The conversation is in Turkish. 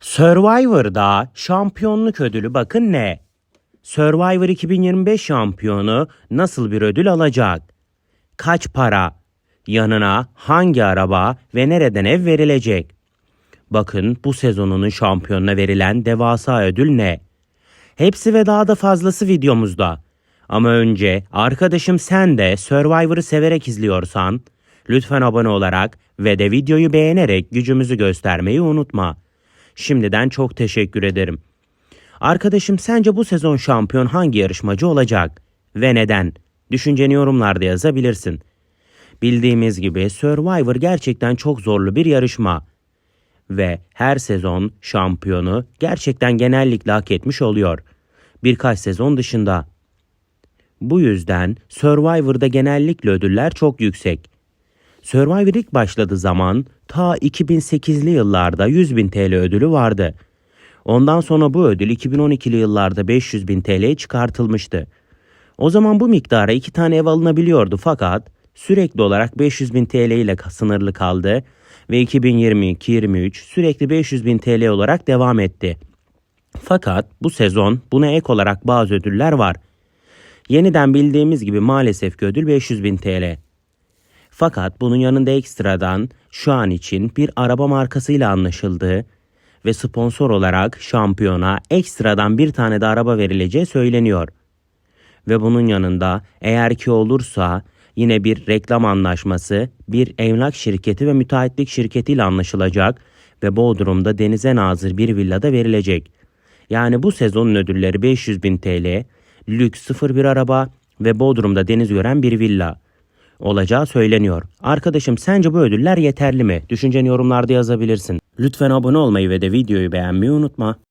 Survivor'da şampiyonluk ödülü bakın ne? Survivor 2025 şampiyonu nasıl bir ödül alacak? Kaç para? Yanına hangi araba ve nereden ev verilecek? Bakın bu sezonunun şampiyonuna verilen devasa ödül ne? Hepsi ve daha da fazlası videomuzda. Ama önce arkadaşım sen de Survivor'ı severek izliyorsan lütfen abone olarak ve de videoyu beğenerek gücümüzü göstermeyi unutma. Şimdiden çok teşekkür ederim. Arkadaşım sence bu sezon şampiyon hangi yarışmacı olacak ve neden? Düşünceni yorumlarda yazabilirsin. Bildiğimiz gibi Survivor gerçekten çok zorlu bir yarışma ve her sezon şampiyonu gerçekten genellikle hak etmiş oluyor. Birkaç sezon dışında. Bu yüzden Survivor'da genellikle ödüller çok yüksek. Survivor ilk başladığı zaman ta 2008'li yıllarda 100 bin TL ödülü vardı. Ondan sonra bu ödül 2012'li yıllarda 500 bin TL'ye çıkartılmıştı. O zaman bu miktara iki tane ev alınabiliyordu fakat sürekli olarak 500 bin TL ile sınırlı kaldı ve 2022-23 sürekli 500 bin TL olarak devam etti. Fakat bu sezon buna ek olarak bazı ödüller var. Yeniden bildiğimiz gibi maalesef ki ödül 500 bin TL. Fakat bunun yanında ekstradan şu an için bir araba markasıyla anlaşıldığı ve sponsor olarak şampiyona ekstradan bir tane de araba verileceği söyleniyor. Ve bunun yanında eğer ki olursa yine bir reklam anlaşması, bir emlak şirketi ve müteahhitlik şirketiyle anlaşılacak ve Bodrum'da denize nazır bir villada verilecek. Yani bu sezonun ödülleri 500 bin TL, lüks sıfır bir araba ve Bodrum'da deniz gören bir villa olacağı söyleniyor. Arkadaşım sence bu ödüller yeterli mi? Düşünceni yorumlarda yazabilirsin. Lütfen abone olmayı ve de videoyu beğenmeyi unutma.